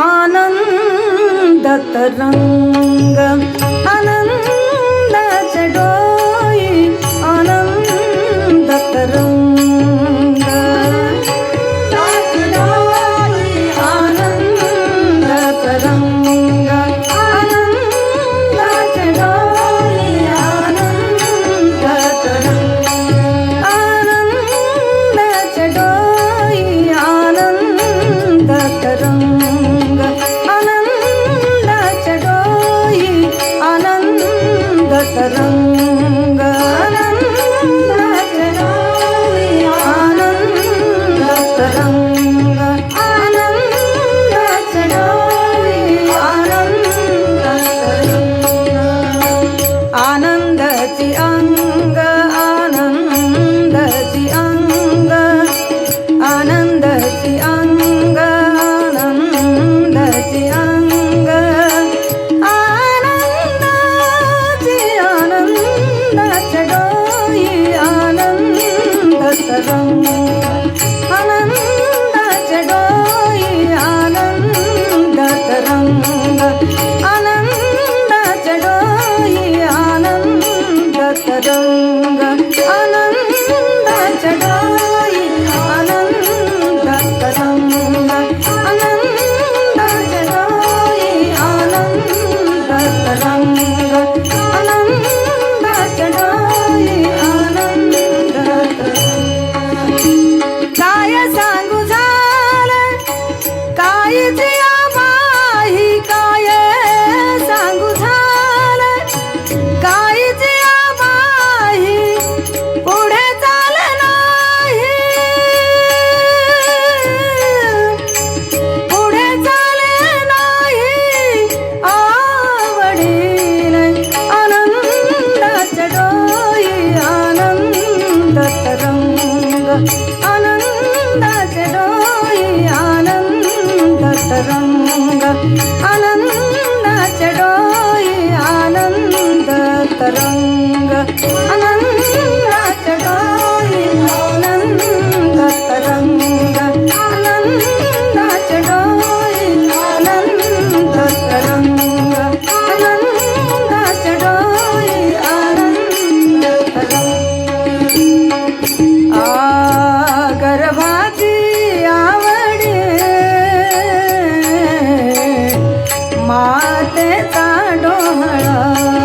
आनन्दतरङ्ग சரணம் आनन्द आनन्द तरङ्ग माते ता डोहळा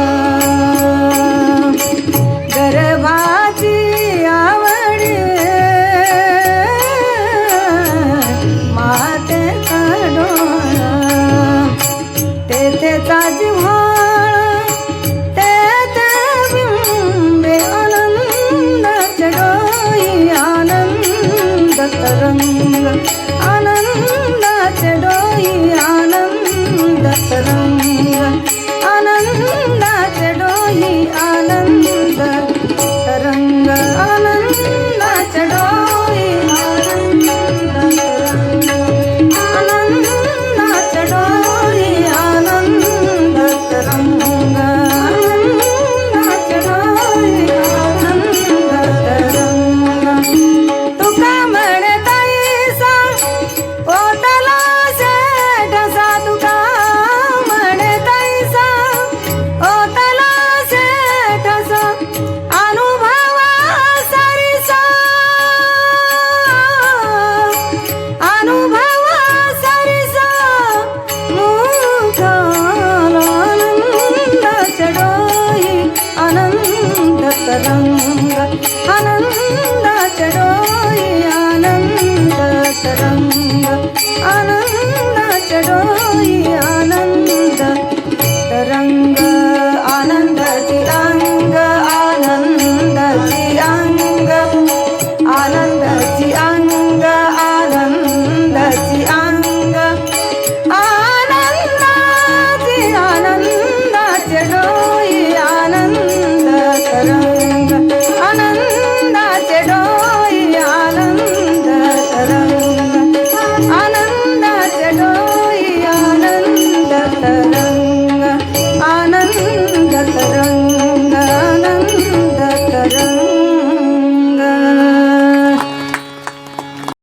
அனந்த அனந்த